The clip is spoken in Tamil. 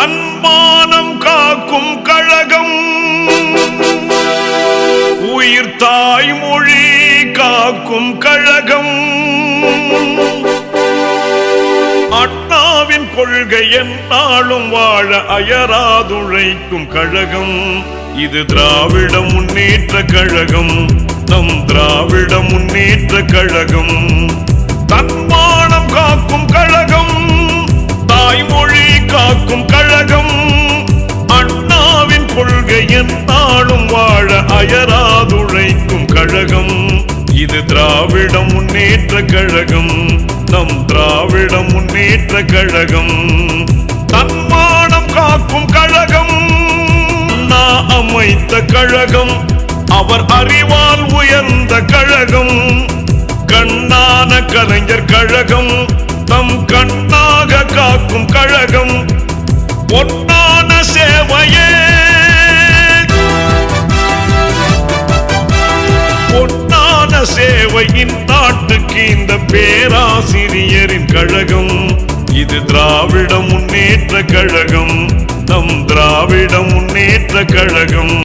தன்மானம் காக்கும் கழகம். உயிர் தாய்மொழி காக்கும் கழகம். அண்ணாவின் கொள்கை என்னாலும் வாழ அயராதுழைக்கும் கழகம். இது திராவிட முன்னேற்ற கழகம். நம் திராவிட முன்னேற்ற கழகம். அயராதுழைக்கும் கழகம். இது திராவிட முன்னேற்ற கழகம். நம் திராவிட முன்னேற்ற கழகம். தன்மானம் காக்கும் கழகம். நான் அமைத்த கழகம். அவர் அறிவால் உயர்ந்த கழகம். கண்ணான கலைஞர் கழகம். தம் கண்ணாக காக்கும் கழகம். பொன்னான சேவை சேவையின் நாட்டுக்கு இந்த பேராசிரியரின் கழகம். இது திராவிட முன்னேற்ற கழகம். நம் திராவிட முன்னேற்ற கழகம்.